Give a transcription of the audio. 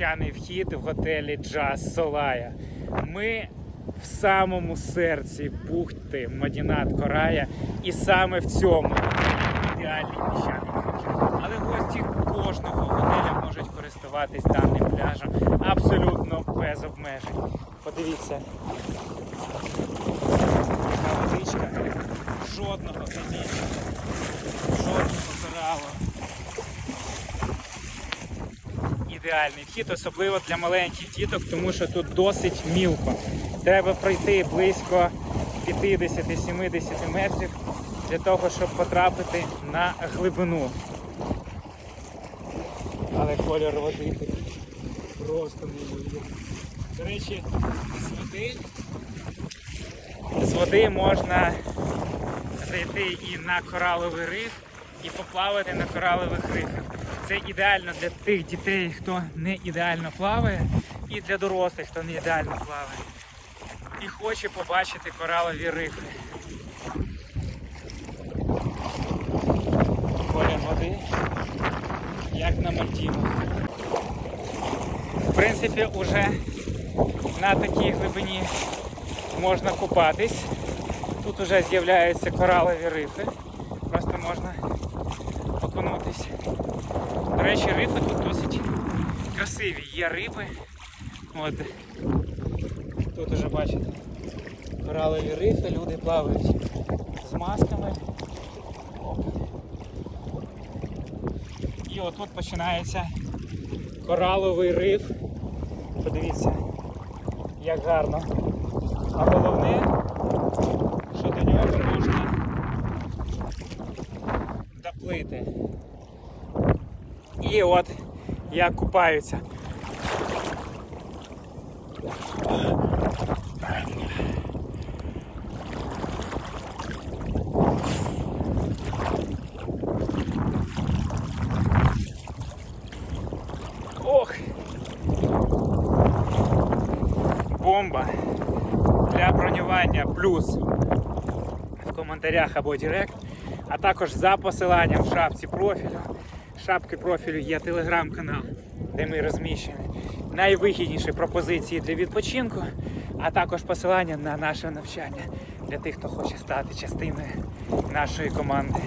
піщаний вхід в готелі Джаз Солая. Ми в самому серці бухти Мадінат Корая, і саме в цьому ідеальний піщаний пляж. Але гості кожного готеля можуть користуватись даним пляжем абсолютно без обмежень. Подивіться, водичка, жодного каміння, жодного коралу. Ідеальний вхід, особливо для маленьких діток, тому що тут досить мілко. Треба пройти близько 50-70 метрів для того, щоб потрапити на глибину. Але колір води просто неймовірний. До речі, з води, з води можна зайти і на кораловий риф, і поплавати на коралових рифах. Це ідеально для тих дітей, хто не ідеально плаває, і для дорослих, хто не ідеально плаває. І хоче побачити коралові рифи. Колір води, як на Мальдівах. В принципі, уже на такій глибині можна купатись. Тут вже з'являються коралові рифи. Просто можна окунутись. Речі, рифи тут досить красиві. Є риби. От. Тут уже бачите. Коралові рифи, люди плавають з масками. І отут починається кораловий риф. Подивіться, як гарно. А головне, що до нього можна доплити. І от як купаються. Ох! Бомба для бронювання плюс в коментарях або Директ, а також за посиланням в шапці профілю. Шапки профілю є телеграм-канал, де ми розміщені найвигідніші пропозиції для відпочинку, а також посилання на наше навчання для тих, хто хоче стати частиною нашої команди.